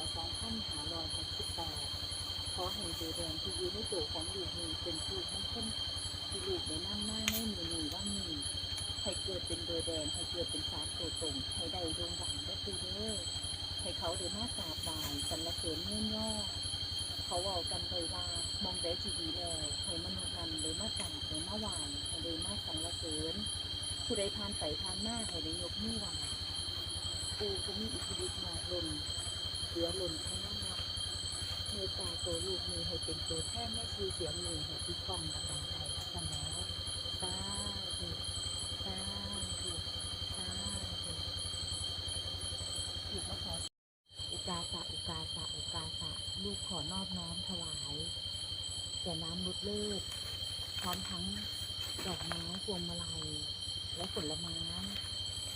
2568ขอให้เดแดงที่ยู่ในตัวของลูกนี้เป็นผู้ทั้งคนที่ลูกได้นั่งหน้าในมือนี้ว่ามีให้เกิดเป็นเบอร์แดงให้เกิดเป็นสาตัวตรงให้ได้ดวงดังได้คือเด้อให้เขาได้มากราบบายสรรเสริญเงื่อนย่อเขาเว้ากันเลยว่ามองได้จีดีแล้วให้มนุษย์นั้นเลยมากราบเลยมาหวให้เลยมาสรรเสริญผู้ใดผ่านไปผ่านมาให้ได้ยกมือไหวปูก็มีอิทธิฤทธิ์มาลน เหลือลนข้างหน้าเมตตาตัวลูกมีให้เป็นตัวแทนแม่ชื่อเสียงมีให้ที่กล้องกำลังใจกันแล้วสาธุสาธุสาธุถูกมาขออุกาสะอุกาสะอุกาสะลูกขอนอบน้อมถวายแก่น้ำลุดเลิศพร้อมทั้งดอกไม้พวงมาลัยและผลไม้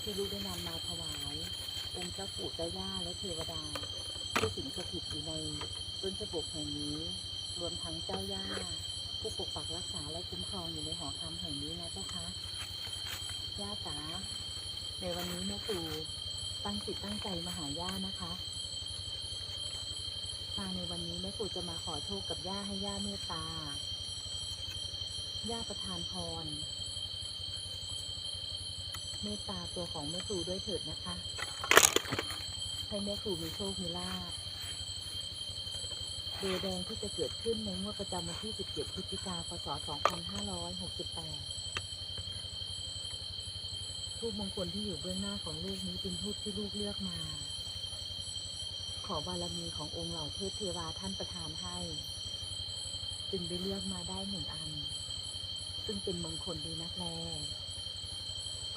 ที่ลูกได้นำมาถวายองค์เจ้าปู่เจ้าย่าและเทวดา ผู้สิงสถิตอยู่ในต้นจบกแห่งนี้ รวมทั้งเจ้าย่า ผู้ปกปักรักษาและคุ้มครองอยู่ในหอคำแห่งนี้นะเจ้าคะย่าจ๋าในวันนี้แม่ปู่ตั้งจิตตั้งใจมาหาย่านะคะมาในวันนี้แม่ปู่จะมาขอโชคกับย่าให้ย่าเมตตา ย่าประทานพร เมตตาตัวของแม่ครูด้วยเถิดนะคะ ให้แม่ครูมีโชคมีลาภเดแดงที่จะเกิดขึ้นในงวดประจำวันที่ 17 พฤศจิกาพศ 2568ทูปมงคลที่อยู่เบื้องหน้าของลูกนี้เป็นทูปที่ลูกเลือกมา ขอบารมีขององค์เหล่าเทพเทวาท่านประทานให้ จึงได้เลือกมาได้หนึ่งอัน ซึ่งเป็นมงคลดีนักแล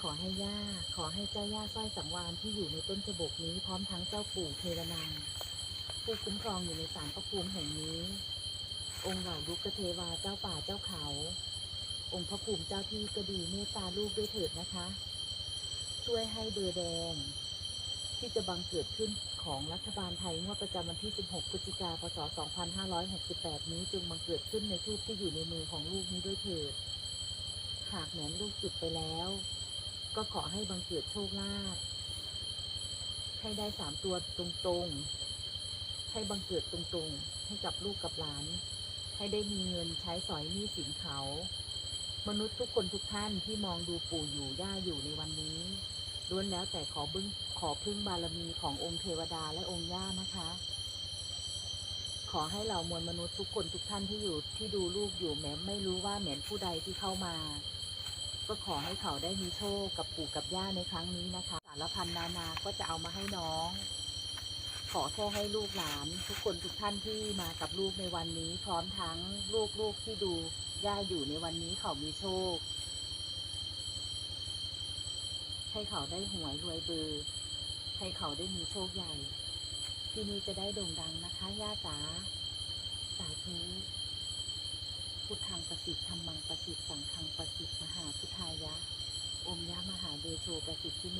ขอให้ย่า ขอให้เจ้าย่าสร้อยสังวานที่อยู่ในต้นจบกนี้พร้อมทั้งเจ้าปู่เทวนังผู้คุ้มครองอยู่ในศาลพระภูมิแห่งนี้ องค์เหล่าลุกเทวาเจ้าป่าเจ้าเขา องค์พระภูมิเจ้าที่ก็ดีเมตตาลูกด้วยเถิดนะคะ ช่วยให้เบอร์แดง ที่จะบังเกิดขึ้นของรัฐบาลไทยงวดประจำวันที่ 16 พฤศจิกาพศ 2568 นี้จึงบังเกิดขึ้นในทูปที่อยู่ในมือของลูกนี้ด้วยเถิดหากแหนลูกจุดไปแล้ว ก็ขอให้บังเกิดโชคลาภให้ได้สามตัวตรงๆ ให้บังเกิดตรงๆ ให้กับลูกกับหลาน ให้ได้มีเงินใช้สอยหนี้สินเขา มนุษย์ทุกคนทุกท่านที่มองดูปู่อยู่ย่าอยู่ในวันนี้ล้วนแล้วแต่ขอบึ้งขอพึ่งบารมีขององค์เทวดาและองค์ย่านะคะ ขอให้เรามวลมนุษย์ทุกคนทุกท่านที่อยู่ที่ดูลูกอยู่แม้ไม่รู้ว่าแหมนผู้ใดที่เข้ามา ก็ขอให้เขาได้มีโชคกับปู่กับย่าในครั้งนี้นะคะ สารพันนานาก็จะเอามาให้น้อง ขอแค่ให้ลูกหลาน ทุกคนทุกท่านที่มากับลูกในวันนี้ พร้อมทั้งลูกๆที่ดูย่าอยู่ในวันนี้เขามีโชค ให้เขาได้หวยรวยเบอร์ให้เขาได้มีโชคใหญ่ ที่นี่จะได้โด่งดังนะคะย่าจ๋าสาธุ พุทธังประสิทธิ์ธรรมังประสิทธิ์สังฆังประสิทธิ์มหาพุทธายะ อมยะมหาเดโชประสิทธิเม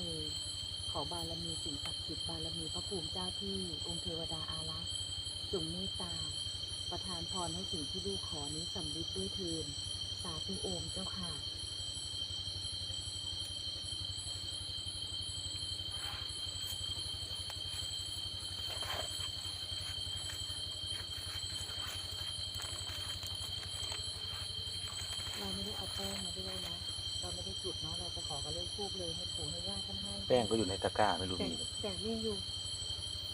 ขอบารมีสิ่งศักดิ์สิทธิ์บารมีพระภูมิเจ้าที่องค์เทวดาอารักษ์จงเมตตา ประทานพรให้สิ่งที่ลูกขอนี้สำลิดด้วยเทินสาธุโอมเจ้าค่ะ เราไม่ได้เอา แป้งมาด้วยนะเราไม่ได้จุดเนาะเราจะขอกันเลยพูกเลยให้ปู่ให้ย่าท่านให้แป้งก็อยู่ในตะกร้าไม่รู้แต่มีแต่นี่อยู่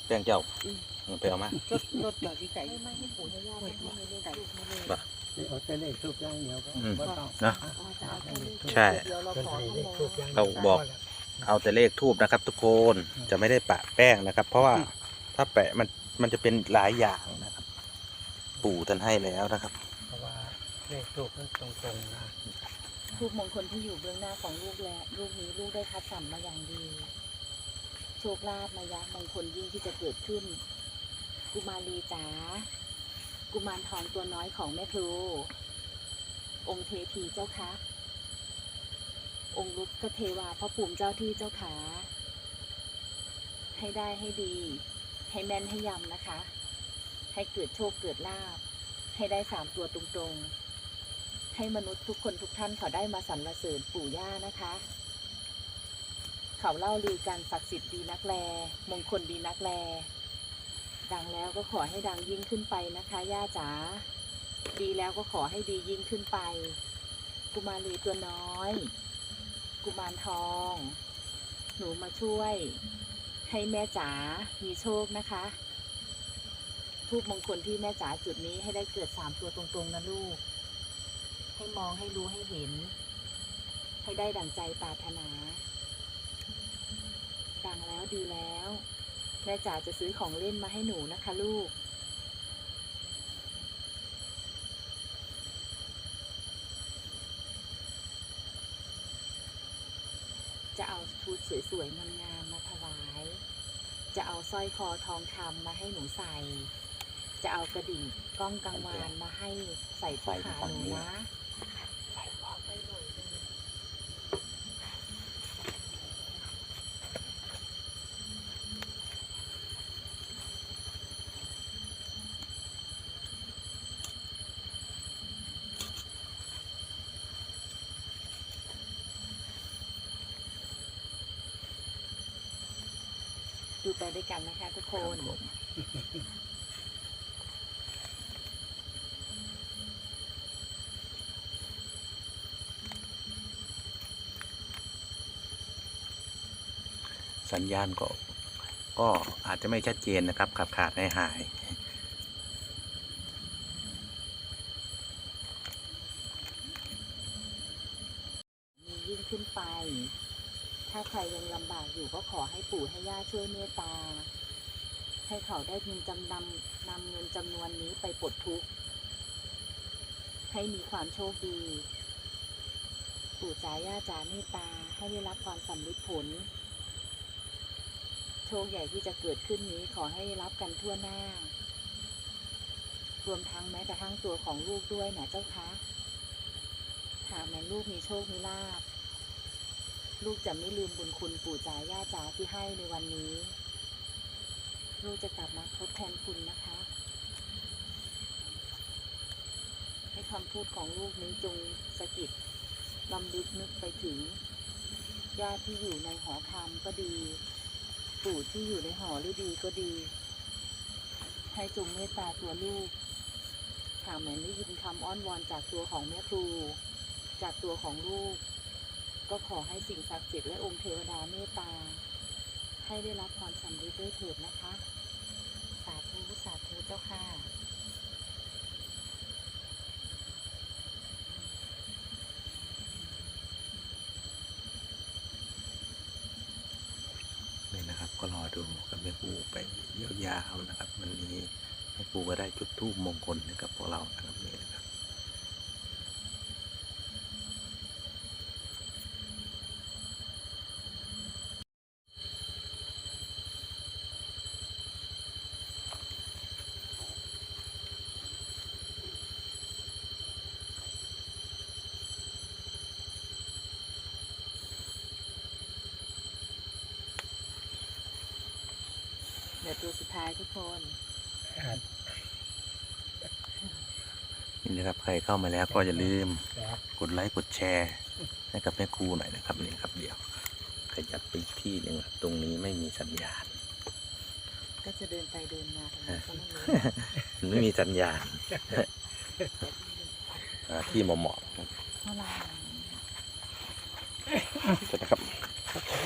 แป้งเจ้าอืมเออไปเอามา รถรถจอดที่ไก่ ไม่ไม่ให้ปู่ให้ย่าท่านให้ในเลขลูกมาเลยป่ะนี่เอาแต่เลขทูบอย่างเดียวก็อืม บ่ต้องนะ อ๋อจะเอาแค่เลขใช่ เดียวเราเป็นขอให้ทั้งเลขหมทูดบอย่างเราบอก เอาแต่เลขทูบนะครับ ทุกคนจะไม่ได้ปะแป้งนะครับ เพราะว่าถ้าแปะมันมันจะเป็นหลายอย่างนะครับ ปู่ท่านให้แล้วนะครับ เพราะว่าเลขทูบมันตรงๆนะทูบมงคลที่อยู่เบื้องหน้าของลูกและลูกนี้ลูกได้คัดสรรมาอย่างดี โชคลาภมายะมงคลยิ่งที่จะเกิดขึ้น กุมารีจ๋ากุมารทองตัวน้อยของแม่ครู องค์เทพีเจ้าคะ องค์ลุกกเทวาพระภูมิเจ้าที่เจ้าขาให้ได้ให้ดี ให้แม่นให้ยำนะคะ ให้เกิดโชคเกิดลาภให้ได้สามตัวตรงๆ ให้มนุษย์ทุกคนทุกท่านเขาได้มาสรรเสริญปู่ย่านะคะ เขาเล่าลือกันศักดิ์สิทธิ์ดีนักแล มงคลดีนักแล ดังแล้วก็ขอให้ดังยิ่งขึ้นไปนะคะย่าจ๋า ดีแล้วก็ขอให้ดียิ่งขึ้นไป กุมารีตัวน้อย กุมารทอง หนูมาช่วย ให้แม่จ๋า มีโชคนะคะทูบมงคลที่แม่จ๋าจุดนี้ให้ได้เกิดสามตัวตรงๆนะลูก ให้มองให้รู้ให้เห็น ให้ได้ดั่งใจปรารถนา ดังแล้วดีแล้ว แม่จ๋าจะซื้อของเล่นมาให้หนูนะคะลูก จะเอาชุดสวยๆงามๆมาถวาย จะเอาสร้อยคอทองคำมาให้หนูใส่จะเอากระดิ่งกล้องกังวานมาให้ใส่ที่ขาหนูนะ ดูไปด้วยกันนะคะทุกคน สัญญาณก็ก็อาจจะไม่ชัดเจนนะครับขาดขาดหายหายมียิ่งขึ้นไป ถ้าใครยังลำบากอยู่ก็ขอให้ปู่ให้ย่าช่วยเมตตา ให้เขาได้เงินจำนำนำเงินจำนวนนี้ไปปลดทุกข์ ให้มีความโชคดี ปู่จ๋าย่าจ๋าเมตตาให้ได้รับความสำลิดผล โชคใหญ่ที่จะเกิดขึ้นนี้ขอให้รับกันทั่วหน้า รวมทั้งแม้กระทั่งตัวของลูกด้วยนะเจ้าคะหากแม้ลูกมีโชคมีลาภ ลูกจะไม่ลืมบุญคุณปู่จ๋าย่าจ๋าที่ให้ในวันนี้ ลูกจะกลับมาทดแทนคุณนะคะ ให้คำพูดของลูกนี้จงสะกิดลำลึกนึกไปถึงญาติที่อยู่ในหอธรรมก็ดี ปู่ที่อยู่ในหอฤดีก็ดี ให้จงเมตตาตัวลูกหากแม้ได้ยินคำอ้อนวอนจากตัวของแม่ครู จากตัวของลูก ก็ขอให้สิ่งศักดิ์สิทธิ์และองค์เทวดาเมตตา ให้ได้รับความสำเร็จด้วยเถิดนะคะ สาธุสาธุเจ้าค่ะ นี่นะครับ ก็รอดูกับแม่ปูไปยาวๆนะครับ วันนี้แม่ปูก็ได้จุดทูบมงคลให้กับพวกเรานะครับนี่นะครับ เดี๋ยวตัวสุดท้ายทุกคนอาจนี่นะครับใครเข้ามาแล้วก็อย่าลืมแบบกดไลค์กดแชร์ให้กับแม่ครูหน่อยนะครับนี่ครับ เดี๋ยวขยับไปอีกที่หนึ่งครับตรงนี้ไม่มีสัญญาณ ก็จะเดินไปเดินมาตรงนี้ก็ไม่รู้มันไม่มีสัญญาณหาที่เหมาะๆครับเมื่อไหร่ขอโทษนะครับ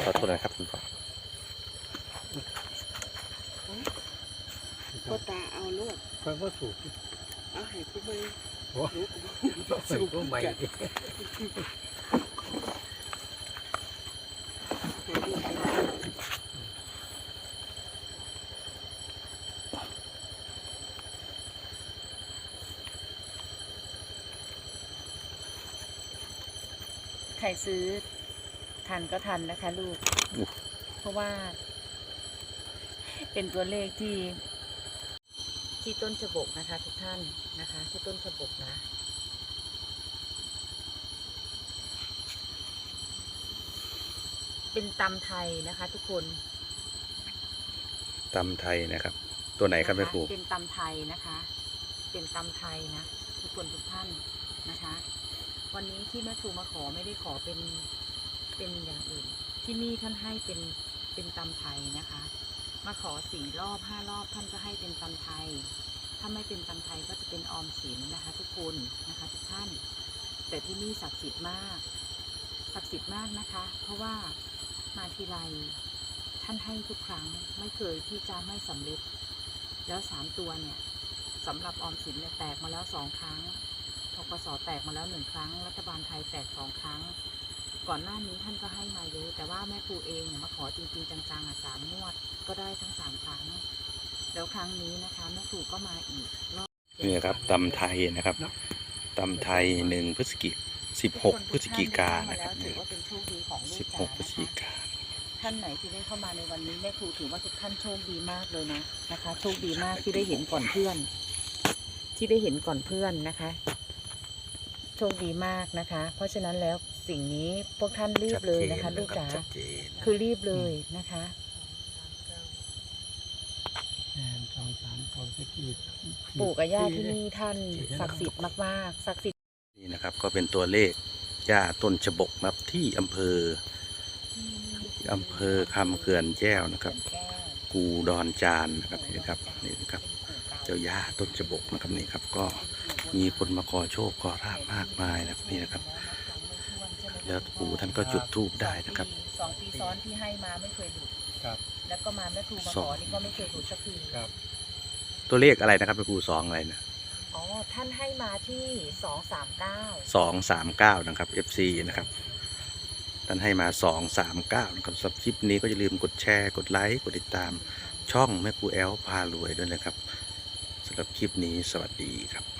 ขอโทษนะครับคุณพ่อ ก็ตาเอาโลดคอยว่าสูบเอาให้ผู้มือโอ้สูบก็ใหม่ใครซื้อทันก็ทันนะคะ ลูก เพราะว่าเป็นตัวเลขที่ ที่ต้นฉบกนะคะ ทุกท่านนะคะ ที่ต้นฉบกนะเป็นตำไทยนะคะ ทุกคนตำไทยนะครับ ตัวไหนครับแม่ครูนะะเป็นตำไทยนะคะ เป็นตำไทยนะทุกคนทุกท่านนะคะ วันนี้ที่แม่ครูมาขอไม่ได้ขอเป็นเป็นอย่างอื่น ที่นี่ท่านให้เป็นเป็นตำไทยนะคะ มาขอสี่รอบห้ารอบท่านก็ให้เป็นตำไทย ถ้าไม่เป็นตำไทยก็จะเป็นออมสินนะคะ ทุกคนนะคะทุกท่าน แต่ที่นี่ศักดิ์สิทธิ์มากศักดิ์สิทธิ์มากนะคะ เพราะว่ามาทีไรท่านให้ทุกครั้งไม่เคยที่จะไม่สำเร็จ แล้วสามตัวเนี่ยสำหรับออมสินเนี่ยแตกมาแล้วสองครั้งทกสแตกมาแล้วหนึ่งครั้ง รัฐบาลไทยแตกสองครั้ง ก่อนหน้านี้ท่านก็ให้มาเยอะแต่ว่าแม่ครูเองเนี่ยมาขอจริงๆจังๆอะสามงวดก็ได้ทั้งสามครั้งแล้วครั้งนี้นะคะแม่ครูก็มาอีกรอบนี่นะครับตำไทยนะครับตำไทยหนึ่งพฤศจิสิบหกพฤศจิกายนนะครับถือว่าเป็นโชคดีของลูสิกบจ๋าหกพฤศจินะคะกายนท่านไหนที่ได้เข้ามาในวันนี้แม่ครูถือว่าทุกท่านโชคดีมากเลยนะนะคะ โชคดีมากที่ได้เห็นก่อนเพื่อน ที่ได้เห็นก่อนเพื่อนนะคะ โชคดีมากนะคะ เพราะฉะนั้นแล้ว สิ่งนี้พวกท่านรีบเลยนะคะลูกจ๋าชัดเจนคือรีบเลยนะคะแอนสองสามเก้าตะกี้ปู่กับย่าที่นี่ท่านศักดิ์สิทธิ์มากๆศักดิ์สิทธิ์นี่นะครับ ก็เป็นตัวเลขย่าต้นฉบกนะครับที่อำเภออำเภอคำเขื่อนแก้วนะครับ กูดอนจานนะครับนี่นะครับนี่นะครับ เจ้าย่าต้นฉบกนะครับนี่ครับ ก็มีคนมาขอโชคขอราบมากมายนะครับนี่นะครับ แล้วปู่ท่านก็จุดธูปได้นะครับ สองปีซ้อนที่ให้มาไม่เคยหลุดครับ แล้วก็มาแม่ครูมาสของอนี่ก็ไม่เคยหลุดสักทีครับ ตัวเลขอะไรนะครับเป็นปู่สองอะไรนะอ๋อท่านให้มาที่สองสามเก้าสองสามเก้านะครับ FC นะครับ ท่านให้มาสองสามเก้านะครับสำหรับคลิปนี้ก็อย่าลืมกดแชร์กดไลค์กดติดตามช่องแม่ครูแอลพารวยด้วยนะครับสำหรับคลิปนี้สวัสดีครับ